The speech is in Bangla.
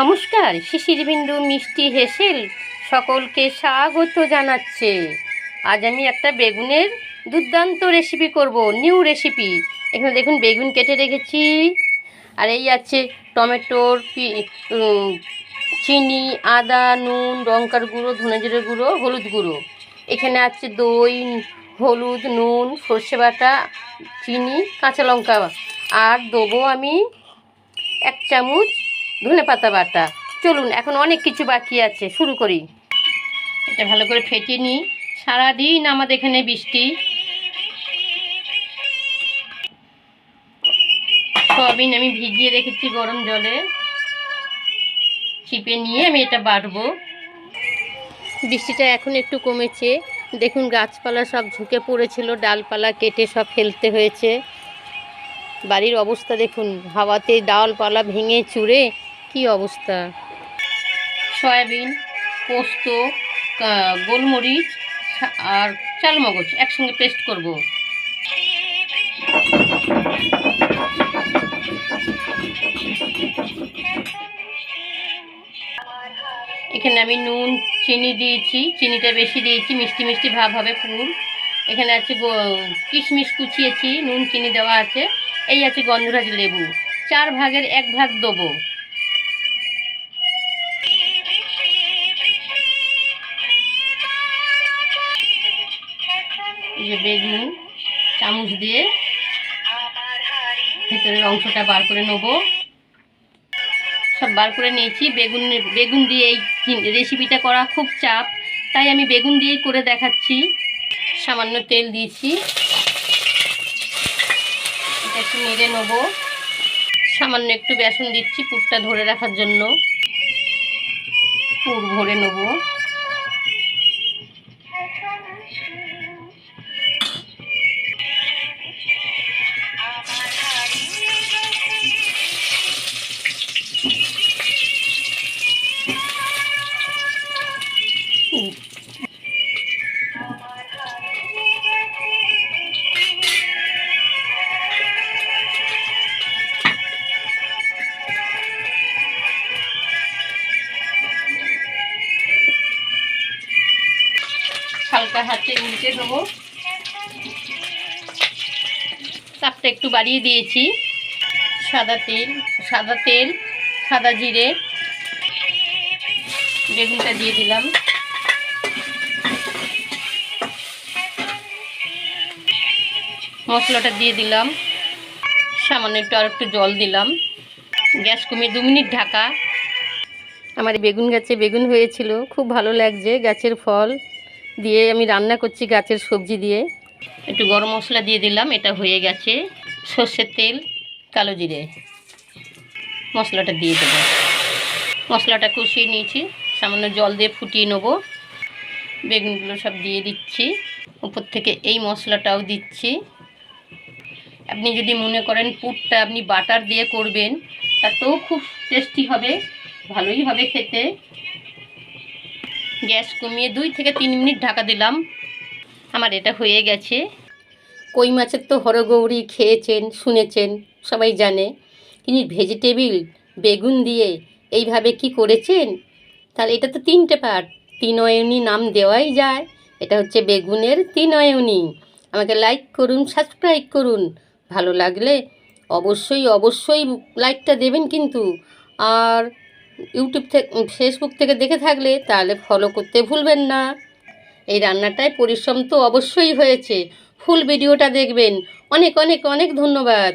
নমস্কার শিশির বিন্দু মিষ্টি হেসেল সকলকে স্বাগত জানাচ্ছে। আজ আমি একটা বেগুনের দুর্দান্ত রেসিপি করব নিউ রেসিপি এখানে দেখুন, বেগুন কেটে রেখেছি। আর এই আছে টমেটোর চিনি, আদা, নুন, লঙ্কার গুঁড়ো, ধনে গুঁড়ো, হলুদ গুঁড়ো। এখানে আছে দই, হলুদ, নুন, সর্ষে বাটা, চিনি, কাঁচা লঙ্কা। আর দেবো আমি এক চামচ ধনে পাতা বাটা। চলুন, এখন অনেক কিছু বাকি আছে, শুরু করি। এটা ভালো করে ফেটিয়ে নিই। সারাদিন আমাদের এখানে বৃষ্টি। সয়াবিন আমি ভিজিয়ে রেখেছি গরম জলে। চিপে নিয়ে আমি এটা বাটবো। বৃষ্টিটা এখন একটু কমেছে। দেখুন, গাছপালা সব ঝুঁকে পড়েছিল, ডালপালা কেটে সব ফেলতে হয়েছে। বাড়ির অবস্থা দেখুন, হাওয়াতে ডালপালা ভেঙে চুরে কি অবস্থা? সয়াবিন, পোস্ত গোলমরিচ আর চালমগজ একসঙ্গে পেস্ট করব। এখানে আমি নুন, চিনি দিয়েছি, চিনিটা বেশি দিয়েছি, মিষ্টি মিষ্টি ভাব হবে ফুল। এখানে আছে কিশমিশ কুচিয়েছি, নুন, চিনি দেওয়া আছে। এই আছে গন্ধরাজ লেবু। চার ভাগের এক ভাগ দেবো। এই যে বেগুন, চামচ দিয়ে ভেতরের অংশটা বার করে নেব। সব বার করে নিয়েছি। বেগুন বেগুন দিয়ে এই রেসিপিটা করা খুব চাপ, তাই আমি বেগুন দিয়েই করে দেখাচ্ছি। সামান্য তেল দিয়েছি। এটা একটু নেড়ে নেব। সামান্য একটু বেসন দিচ্ছি পুরটা ধরে রাখার জন্য। পুর ভরে নেব। হালকা হাতে উল্টে দেবো তাপটা একটু বাড়িয়ে দিয়েছি। সাদা তেল সাদা তেল, সাদা জিরে, বেগুনটা দিয়ে দিলাম। মশলাটা দিয়ে দিলাম। সামান্য একটু আর একটু জল দিলাম। গ্যাস কমিয়ে দু মিনিট ঢাকা। আমার বেগুন গাছে বেগুন হয়েছিল। খুব ভালো লাগছে গাছের ফল। দিয়ে আমি রান্না করছি গাছের সবজি দিয়ে। একটু গরম মশলা দিয়ে দিলাম, এটা হয়ে গেছে সর্ষের তেল, কালো জিরে। মশলাটা দিয়ে দেবো। মশলাটা কষিয়ে নিয়েছি, সামান্য জল দিয়ে ফুটিয়ে নেব। বেগুনগুলো সব দিয়ে দিচ্ছি, উপর থেকে এই মশলাটাও দিচ্ছি। আপনি যদি মনে করেন পুরটা আপনি বাটার দিয়ে করবেন, তাতেও খুব টেস্টি হবে, ভালোই হবে খেতে। গ্যাস কমিয়ে দুই থেকে তিন মিনিট ঢাকা দিলাম। আমার এটা হয়ে গেছে। কই মাছের তো হরগৌরি খেয়েছেন, শুনেছেন, সবাই জানে। কিন্তু ভেজিটেবিল, বেগুন দিয়ে এইভাবে কি করেছেন? তাহলে এটা তো তিনটে পার্ট। তিনয়নি নাম দেওয়াই যায়। এটা হচ্ছে বেগুনের তিনয়নি। আমাকে লাইক করুন সাবস্ক্রাইব করুন। ভালো লাগলে অবশ্যই অবশ্যই লাইকটা দেবেন কিন্তু। আর ইউটিউব থেকে ফেসবুক থেকে দেখে থাকলে তাহলে ফলো করতে ভুলবেন না। এই রান্নাটায় পরিশ্রম তো অবশ্যই হয়েছে। ফুল ভিডিওটা দেখবেন। অনেক অনেক অনেক ধন্যবাদ।